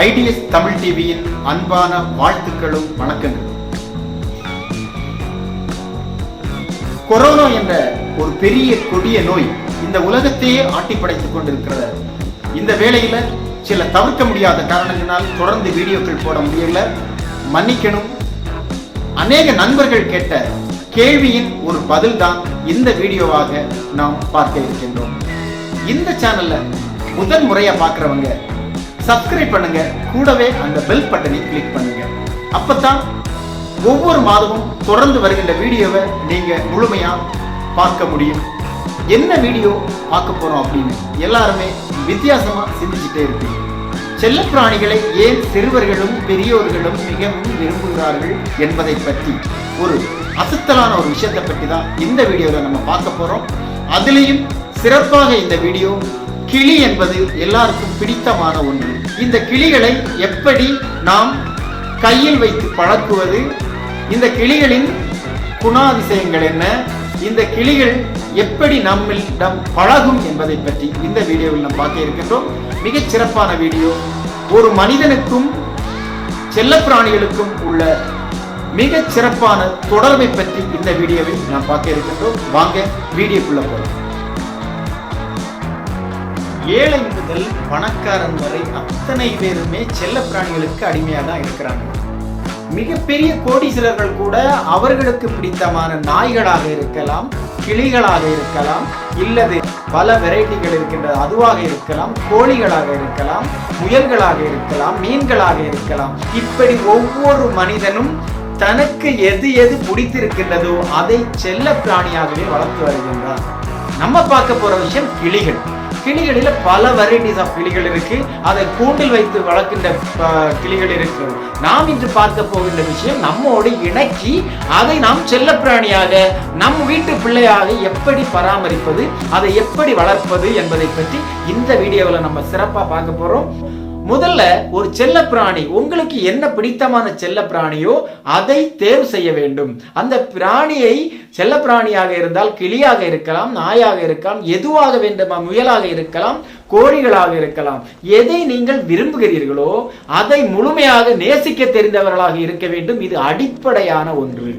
IDS Tamil டிவியின் அன்பான வாழ்த்துக்களும் வணக்கங்கள் கொரோனா என்ற ஒரு பெரிய கொடிய நோய் இந்த உலகத்தையே ஆட்டி படைத்துக் இந்த வேளையில சில தவிர்க்க முடியாத காரணத்தினால் தொடர்ந்து வீடியோக்கள் போட முடியல. மன்னிக்கணும். அநேக நண்பர்கள் கேட்ட கேள்வியின் ஒரு பதில் தான் இந்த வீடியோவாக நாம் பார்க்க இருக்கின்றோம். இந்த சேனல்ல முதல் முறையா பார்க்குறவங்க சப்ஸ்கிரைப் பண்ணுங்க. கூடவே அந்த பெல் பட்டனை கிளிக் பண்ணுங்க. அப்பதான் ஒவ்வொரு மாதமும் தொடர்ந்து வருகின்ற வீடியோவை நீங்க முழுமையா பார்க்க முடியும். என்ன வீடியோ பார்க்க போறோம் அப்படின்னு எல்லாருமே வித்தியாசமா சிந்திச்சுட்டே இருப்பீங்க. செல்லப்பிராணிகளை ஏன் சிறுவர்களும் பெரியோர்களும் மிகவும் விரும்புகிறார்கள் என்பதை பற்றி ஒரு அசத்தலான ஒரு விஷயத்தை பற்றி தான் இந்த வீடியோவில் நம்ம பார்க்க போறோம். அதுலேயும் சிறப்பாக இந்த வீடியோ கிளி என்பது எல்லாருக்கும் பிடித்தமான ஒன்று. இந்த கிளிகளை எப்படி நாம் கையில் வைத்து பழக்குவது? இந்த கிளிகளின் குணாதிசயங்கள் என்ன? இந்த கிளிகள் எப்படி நம்மிடம் பழகும் என்பதை பற்றி இந்த வீடியோவில் நாம் பார்க்க இருக்கின்றோம். மிகச் சிறப்பான வீடியோ. ஒரு மனிதனுக்கும் செல்லப்பிராணிகளுக்கும் உள்ள மிகச் சிறப்பான தொடர்பை பற்றி இந்த வீடியோவில் நாம் பார்க்க இருக்கின்றோம். வாங்க வீடியோக்குள்ள போகலாம். ஏழை முதல் பணக்காரன் வரை அத்தனை பேருமே செல்லப்பிராணிகளுக்கு அடிமையாக தான் இருக்கிறாங்க. மிகப்பெரிய கோடீஸ்வரர்கள் கூட அவர்களுக்கு பிடித்தமான நாய்களாக இருக்கலாம் கிளிகளாக இருக்கலாம் இல்லது பல வெரைட்டிகள் இருக்கின்றது அதுவாக இருக்கலாம் கோழிகளாக இருக்கலாம் முயல்களாக இருக்கலாம் மீன்களாக இருக்கலாம். இப்படி ஒவ்வொரு மனிதனும் தனக்கு எது எது பிடித்திருக்கின்றதோ அதை செல்ல பிராணியாகவே வளர்த்து வருகின்றார் நம்ம பார்க்க போற விஷயம் கிளிகள். கிளிகளில் பல வெரைட்டிஸ் ஆஃப் கிளிகள் இருக்கு. அதை கூண்டில் வைத்து வளர்க்கின்ற கிளிகள் இருக்கு. நாம் இன்று பார்க்க போகின்ற விஷயம் நம்மோடு இணக்கி அதை நாம் செல்லப்பிராணியாக நம் வீட்டு பிள்ளையாக எப்படி பராமரிப்பது அதை எப்படி வளர்ப்பது என்பதை பற்றி இந்த வீடியோவில் நம்ம சிறப்பாக பார்க்க போறோம். முதல்ல ஒரு செல்லப்பிராணி உங்களுக்கு என்ன பிடித்தமான செல்லப்பிராணியோ அதை தேர்வு செய்ய வேண்டும். அந்த பிராணியை செல்லப்பிராணியாக இருந்தால் கிளியாக இருக்கலாம் நாயாக இருக்கலாம் எதுவாக வேண்டுமா முயலாக இருக்கலாம் கோழிகளாக இருக்கலாம். எதை நீங்கள் விரும்புகிறீர்களோ அதை முழுமையாக நேசிக்க தெரிந்தவர்களாக இருக்க வேண்டும். இது அடிப்படையான ஒன்று.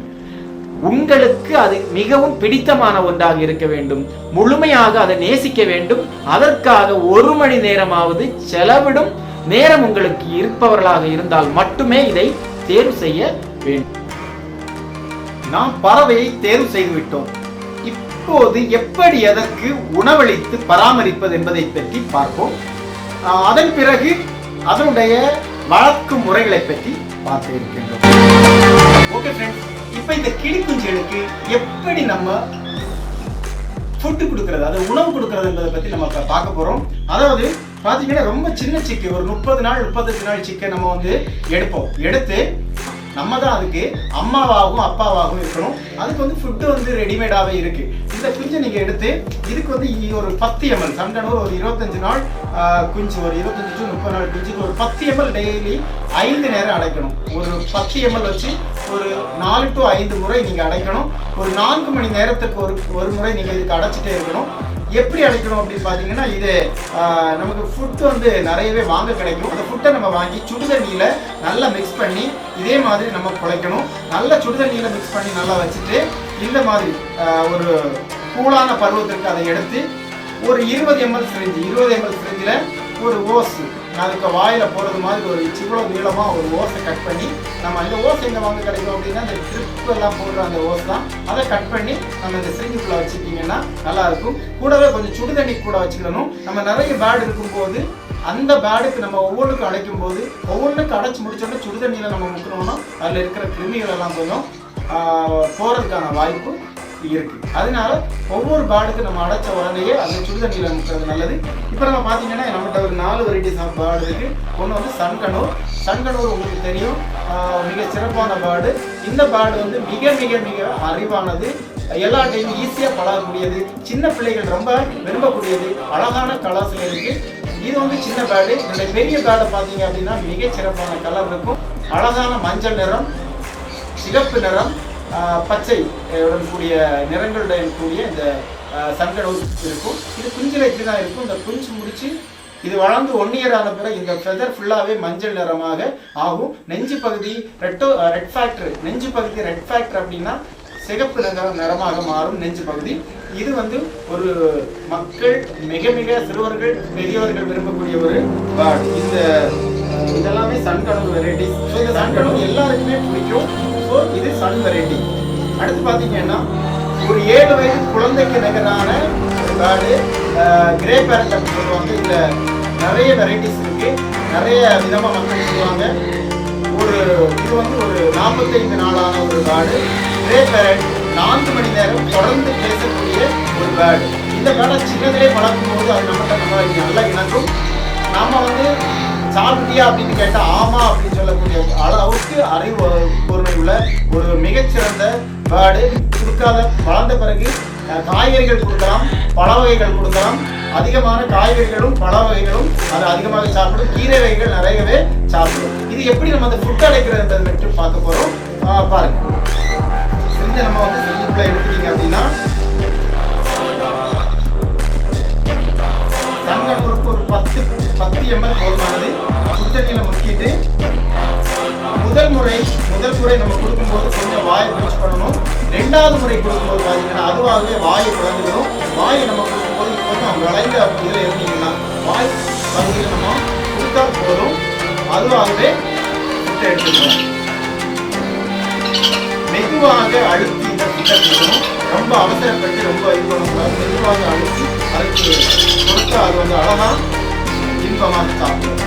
உங்களுக்கு அது மிகவும் பிடித்தமான ஒன்றாக இருக்க வேண்டும். முழுமையாக அதை நேசிக்க வேண்டும். அதற்காக ஒரு மணி நேரமாவது செலவிடும். நேரம் உங்களுக்கு இருப்பவர்களாக இருந்தால் மட்டுமே இதை தேர்வு செய்ய வேண்டும். நாம் பறவையை தேர்வு செய்து விட்டோம் இப்போது எப்படி அதற்கு உணவளித்து பராமரிப்பது என்பதை பற்றி பார்ப்போம். ஆஹ் அதன் பிறகு அதனுடைய வளர்க்கும் முறைகளை பற்றி பார்க்க இருக்கின்றோம். ஓகே ஃப்ரெண்ட்ஸ் இப்போ இந்த கிளிக்குஞ்சிகளுக்கு எப்படி நம்ம ஃபுட்டு கொடுக்கறது அது உணவு கொடுக்கறது என்பதை நம்ம பார்க்க போகிறோம் அதாவது பார்த்தீங்கன்னா ரொம்ப சின்ன சிக்கு ஒரு முப்பது நாள் முப்பத்தஞ்சு நாள் சிக்கை நம்ம வந்து எடுப்போம். எடுத்து நம்ம தான் அதுக்கு அம்மாவாகவும் அப்பாவாகவும் இருக்கணும். அதுக்கு வந்து ஃபுட்டு வந்து ரெடிமேடாகவே இருக்கு. இந்த குஞ்சை நீங்கள் எடுத்து இதுக்கு வந்து ஒரு பத்து எம்எல் சண்டனூர் ஒரு இருபத்தஞ்சு நாள் குஞ்சு ஒரு இருபத்தஞ்சு டு முப்பது நாள் குஞ்சுக்கு ஒரு பத்து எம்எல் டெய்லி ஐந்து நேரம் அடைக்கணும். ஒரு பத்து எம்எல் வச்சு ஒரு நாலு டு ஐந்து முறை நீங்கள் அடைக்கணும். ஒரு நான்கு மணி நேரத்துக்கு ஒரு ஒரு முறை நீங்கள் இதுக்கு அடைச்சிட்டே இருக்கணும். எப்படி அழைக்கணும் அப்படின்னு பார்த்தீங்கன்னா இது நமக்கு ஃபுட் வந்து நிறையவே வாங்க கிடைக்கும். அந்த ஃபுட்டை நம்ம வாங்கி சுடுதண்ணியில் நல்லா மிக்ஸ் பண்ணி இதே மாதிரி நம்ம குழைக்கணும். நல்ல சுடுதண்ணியில் மிக்ஸ் பண்ணி நல்லா வச்சுட்டு இந்த மாதிரி ஒரு கூலான பருவத்திற்கு அதை எடுத்து ஒரு இருபது எம்எல் சிரிஞ்சு இருபது எம்எல் சிரிஞ்சில் ஒரு ஓஸ் அதுக்கு வாயில் போடுறது மாதிரி ஒரு இவ்வளோ நீளமாக ஒரு ஓசை கட் பண்ணி நம்ம அந்த ஓசை இங்கே வாங்க கிடைக்கும் அப்படின்னா அந்த ட்ரிப் எல்லாம் போடுற அந்த ஓசை தான் அதை கட் பண்ணி நம்ம இந்த சிரிஞ்சுக்குள்ளே வச்சுக்கிட்டிங்கன்னா நல்லாயிருக்கும் கூடவே கொஞ்சம் சுடு தண்ணி கூட வச்சுக்கணும் நம்ம நிறைய பேட் இருக்கும்போது அந்த பேடுக்கு நம்ம ஒவ்வொன்றுக்கும் அடைக்கும் போது ஒவ்வொன்றுக்கும் அடைச்சி முடிச்சோடனே சுடுதண்ணியில் நம்ம முக்கணும்னா அதில் இருக்கிற கிருமிகள் எல்லாம் கொஞ்சம் போகிறதுக்கான வாய்ப்பு இருக்கு. அதனால ஒவ்வொரு பேர்டுக்கு நம்ம அடைச்ச உடனேயே அந்த சுடுதண்ணியில் முக்கிறது நல்லது. இப்போ நம்ம பார்த்தீங்கன்னா நம்மகிட்ட ஒரு நாலு வெரைட்டிஸ் ஆஃப் பேர்டு இருக்கு. ஒன்று வந்து சங்கனூர். சங்கனூர் உங்களுக்கு தெரியும். மிக சிறப்பான பேர்டு இந்த பேர்டு வந்து மிக மிக மிக அறிவானது. எல்லா டைமும் ஈஸியாக பழகக்கூடியது. சின்ன பிள்ளைகள் ரொம்ப விரும்பக்கூடியது. அழகான கலர்ஸில் இருக்கு. இது வந்து சின்ன பேடு. இந்த பெரிய பேர்டை பார்த்தீங்க அப்படின்னா மிக சிறப்பான கலர் இருக்கும். அழகான மஞ்சள் நிறம் சிகப்பு நிறம் பச்சை உடன் கூடிய நிறங்களுடன் கூடிய இந்த சங்கடம் இருக்கும். இது குஞ்சில் இப்படி தான் இருக்கும். இந்த குஞ்சு முடிச்சு இது வளர்ந்து ஒன் இயர் ஆன பிறகு இந்த ஃபெதர் ஃபுல்லாகவே மஞ்சள் நிறமாக ஆகும். நெஞ்சு பகுதி ரெட்டோ ரெட் ஃபேக்டர் நெஞ்சு பகுதி ரெட் ஃபேக்டர் அப்படின்னா சிகப்பு நிற நிறமாக மாறும் நெஞ்சு பகுதி. இது வந்து ஒரு மக்கள் மிக மிக சிறுவர்கள் பெரியவர்கள் விரும்பக்கூடிய ஒரு இந்த இதெல்லாமே சன் கடவுள் வெரைட்டி ஸோ இந்த சன் கடவுள் எல்லாருக்குமே பிடிக்கும். ஸோ இது சன் வெரைட்டி அடுத்து பார்த்தீங்கன்னா ஒரு ஏழு வயது குழந்தைக்கு நிகரான ஒரு பேர்டு கிரே பேரட் அப்படின்னு சொல்லுவாங்க. இதில் நிறைய வெரைட்டிஸ் இருக்கு. நிறைய விதமாக மக்கள் சொல்லுவாங்க. ஒரு இது வந்து ஒரு நாற்பத்தைந்து நாளான ஒரு காடு. கிரே பேரட் நான்கு மணி நேரம் தொடர்ந்து பேசக்கூடிய ஒரு பேர்டு இந்த பேர்டை சின்னதிலே வளர்க்கும் போது அது நம்மகிட்ட நல்லா நல்லா இணக்கும். நாம் வந்து சாப்பிட்டியா அப்படின்னு கேட்டால் ஆமா அப்படின்னு சொல்லக்கூடிய அளவுக்கு அறிவு பொருள் உள்ள ஒரு மிகச்சிறந்த பேர்டு கொடுக்காத வளர்ந்த பிறகு காய்கறிகள் கொடுக்கலாம் பழ வகைகள் கொடுக்கலாம். அதிகமான காய்கறிகளும் பழ வகைகளும் அது அதிகமாக சாப்பிடும். கீரை வகைகள் நிறையவே சாப்பிடும். இது எப்படி நம்ம அந்த ஃபுட் அடைக்கிறது மட்டும் பார்க்க போகிறோம் பாருங்க. இந்த நம்ம வந்து சிறிதுக்குள்ள எடுத்துட்டீங்க அப்படின்னா தங்கப்பொறுப்பு ஒரு பத்து பத்து எம்எல் போதுமானது. சுத்தண்ணியில் முக்கிட்டு முதல் முறை முதல் முறை நம்ம கொடுக்கும்போது கொஞ்சம் வாயை பிடிச்சு பண்ணணும். ரெண்டாவது முறை கொடுக்கும்போது பார்த்தீங்கன்னா அதுவாகவே வாயை குழந்துக்கணும் வாயை நம்ம கொடுக்கும்போது கொஞ்சம் விளைந்த இதில் இருந்தீங்கன்னா வாய் பகுதியில் நம்ம கொடுத்தா போதும். அதுவாகவே முட்டை எடுத்துக்கணும் மெதுவாக அழுத்தி இந்த சுத்த கொடுக்கணும் ரொம்ப அவசரப்பட்டு ரொம்ப இது பண்ணக்கூடாது. மெதுவாக அழுத்தி அதை இன்பமாக சாப்பிடும்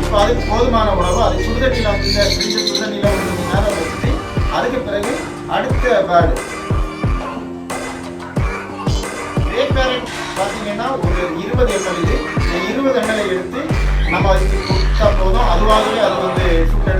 இப்போ அதுக்கு போதுமான உணவு அது சுடுதண்ணியில் வந்து இந்த ஃப்ரிட்ஜ் சுடுதண்ணியில் ஒரு மணி நேரம் வச்சுட்டு அதுக்கு பிறகு அடுத்த பேர்டு கிரே பேரட் பார்த்தீங்கன்னா ஒரு இருபது எம்எல் இது இந்த இருபது எம்எல்ஏ எடுத்து நம்ம அதுக்கு கொடுத்தா போதும். அதுவாகவே அது வந்து சுட்டு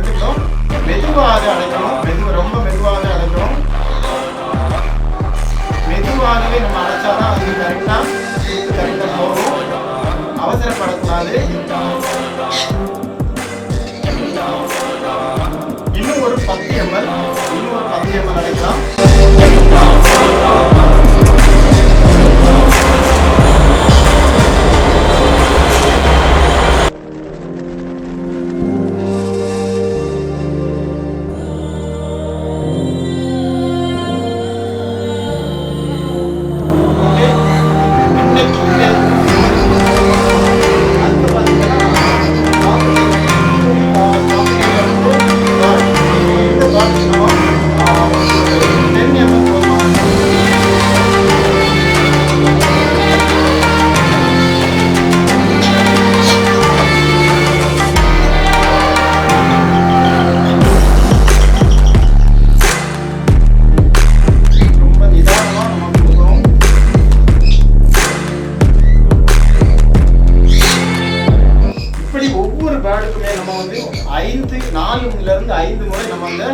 அந்த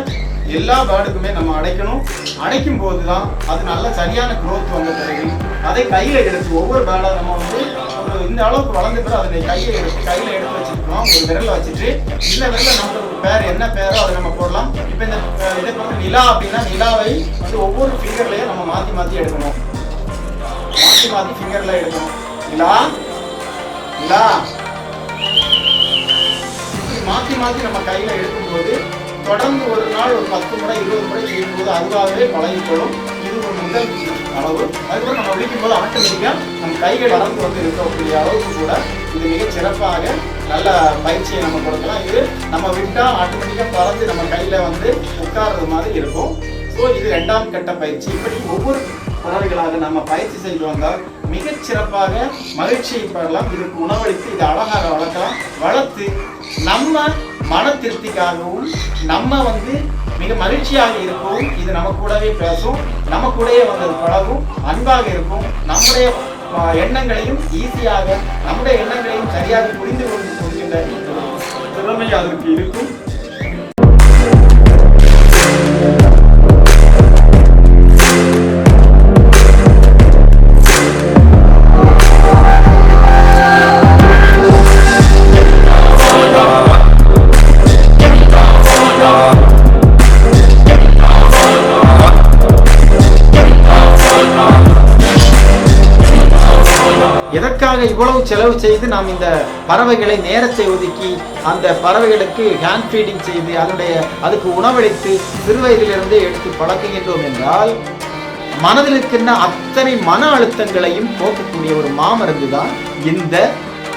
எல்லா பேர்டுக்குமே நம்ம அடைக்கணும். அடைக்கும் போது தான் அது நல்ல சரியான குரோத் வந்த பிறகு அதை கையில் எடுத்து ஒவ்வொரு பேர்டாக நம்ம வந்து ஒரு இந்த அளவுக்கு வளர்ந்த பிறகு அதனை கையில எடுத்து கையில் எடுத்து வச்சுக்கலாம். ஒரு விரலில் வச்சுட்டு இந்த விரலில் நம்மளுக்கு பேர் என்ன பேரோ அதை நம்ம போடலாம். இப்போ இந்த இதை வந்து நிலா அப்படின்னா நிலாவை வந்து ஒவ்வொரு ஃபிங்கர்லையும் நம்ம மாற்றி மாற்றி எடுக்கணும். மாற்றி மாற்றி ஃபிங்கரில் எடுக்கணும். நிலா நிலா. மாற்றி மாற்றி நம்ம கையில் எடுக்கும்போது தொடர்ந்து ஒரு நாள் ஒரு பத்து முறை இருபது முறை செய்யும்போது அதுவாகவே பழகிக்கொள்ளும். இது ஒரு முதல் அளவு. அதுக்கப்புறம் நம்ம விழிக்கும் போது ஆட்டோமேட்டிக்கா நம்ம கைகள் வளர்ந்து வந்து இருக்கக்கூடிய அளவுக்கு கூட இது மிக சிறப்பாக நல்ல பயிற்சியை நம்ம கொடுக்கலாம். இது நம்ம விட்டால் ஆட்டோமேட்டிக்காக பறந்து நம்ம கையில் வந்து உட்கார்றது மாதிரி இருக்கும். ஸோ இது ரெண்டாம் கட்ட பயிற்சி. இப்படி ஒவ்வொரு பறவைகளாக நம்ம பயிற்சி செய்து வந்தால் மிகச் சிறப்பாக மகிழ்ச்சியை பெறலாம். இதுக்கு உணவளித்து இதை அழகாக வளர்க்கலாம். வளர்த்து நம்ம மன திருப்திக்காகவும் நம்ம வந்து மிக மகிழ்ச்சியாக இருக்கும். இது நம்ம கூடவே பேசும். நம்ம கூடவே வந்து பழகும். அன்பாக இருக்கும். நம்முடைய எண்ணங்களையும் ஈஸியாக நம்முடைய எண்ணங்களையும் சரியாக புரிந்து கொண்டு கொள்கின்ற திறமை அதற்கு இருக்கும். செய்து நாம் இந்த பறவைகளை நேரத்தை ஒதுக்கி அந்த பறவைகளுக்கு ஹேண்ட் ஃபீடிங் செய்து அதனுடைய அதுக்கு உணவளித்து சிறுவயதிலிருந்தே எடுத்து பழக்குகின்றோம் என்றால் மனதில் இருக்கின்ற அத்தனை மன அழுத்தங்களையும் போக்கக்கூடிய ஒரு மாமருந்து தான் இந்த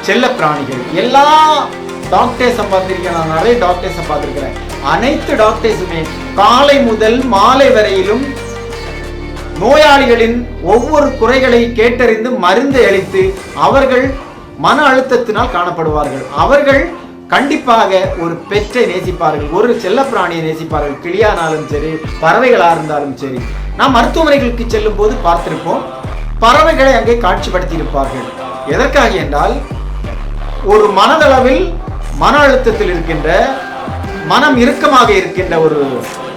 செல்ல பிராணிகள். எல்லா டாக்டர்ஸை பார்த்துருக்கேன் நான் நிறைய டாக்டர்ஸை பார்த்துருக்கிறேன். அனைத்து டாக்டர்ஸுமே காலை முதல் மாலை வரையிலும் நோயாளிகளின் ஒவ்வொரு குறைகளை கேட்டறிந்து மருந்து அளித்து அவர்கள் மன அழுத்தத்தினால் காணப்படுவார்கள். அவர்கள் கண்டிப்பாக ஒரு பெற்றை நேசிப்பார்கள் ஒரு செல்லப்பிராணியை நேசிப்பார்கள். கிளியானாலும் சரி பறவைகளாக இருந்தாலும் சரி. நாம் மருத்துவமனைகளுக்கு செல்லும் போது பார்த்திருப்போம் பறவைகளை அங்கே காட்சிப்படுத்தி இருப்பார்கள் எதற்காக என்றால் ஒரு மனதளவில் மன அழுத்தத்தில் இருக்கின்ற மனம் இறுக்கமாக இருக்கின்ற ஒரு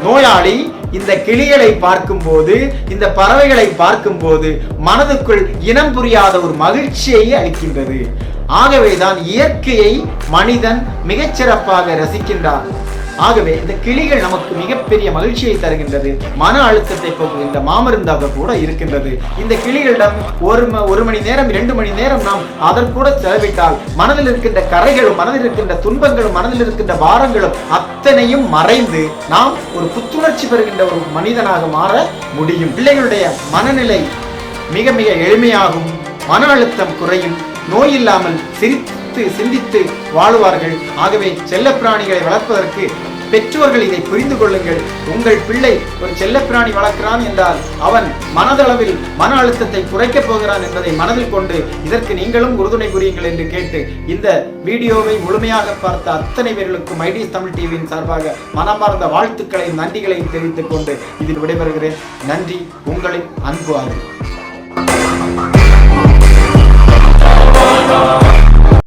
நோயாளி இந்த கிளிகளை பார்க்கும்போது இந்த பறவைகளை பார்க்கும்போது மனதுக்குள் இனம் புரியாத ஒரு மகிழ்ச்சியை அளிக்கின்றது. ஆகவேதான் இயற்கையை மனிதன் மிகச்சிறப்பாக ரசிக்கின்றான். ஆகவே இந்த கிளிகள் நமக்கு மிகப்பெரிய மகிழ்ச்சியை தருகின்றது. மன அழுத்தத்தை போக்குகின்ற மாமருந்தாக கூட இருக்கின்றது. இந்த கிளிகளிடம் ஒரு ம- ஒரு மணி நேரம் இரண்டு மணி நேரம் நாம் அதற்கூட செலவிட்டால் மனதில் இருக்கின்ற கரைகளும் மனதில் இருக்கின்ற துன்பங்களும் மனதில் இருக்கின்ற பாரங்களும் அத்தனையும் மறைந்து நாம் ஒரு புத்துணர்ச்சி பெறுகின்ற ஒரு மனிதனாக மாற முடியும். பிள்ளைகளுடைய மனநிலை மிக மிக எளிமையாகும். மன அழுத்தம் குறையும். நோய் இல்லாமல் சிரித்து சிந்தித்து வாழுவார்கள். ஆகவே செல்லப்பிராணிகளை வளர்ப்பதற்கு பெற்றோர்கள் இதை புரிந்து கொள்ளுங்கள். உங்கள் பிள்ளை ஒரு செல்லப்பிராணி வளர்க்கிறான் என்றால் அவன் மனதளவில் மன அழுத்தத்தை குறைக்கப் போகிறான் என்பதை மனதில் கொண்டு இதற்கு நீங்களும் உறுதுணை புரியுங்கள் என்று கேட்டு இந்த வீடியோவை முழுமையாக பார்த்த அத்தனை பேர்களுக்கும் ஐடிஎஸ் தமிழ் டிவியின் சார்பாக மனமார்ந்த வாழ்த்துக்களையும் நன்றிகளையும் தெரிவித்துக் கொண்டு இதில் விடைபெறுகிறேன். நன்றி. உங்களின் அன்பு ஆறு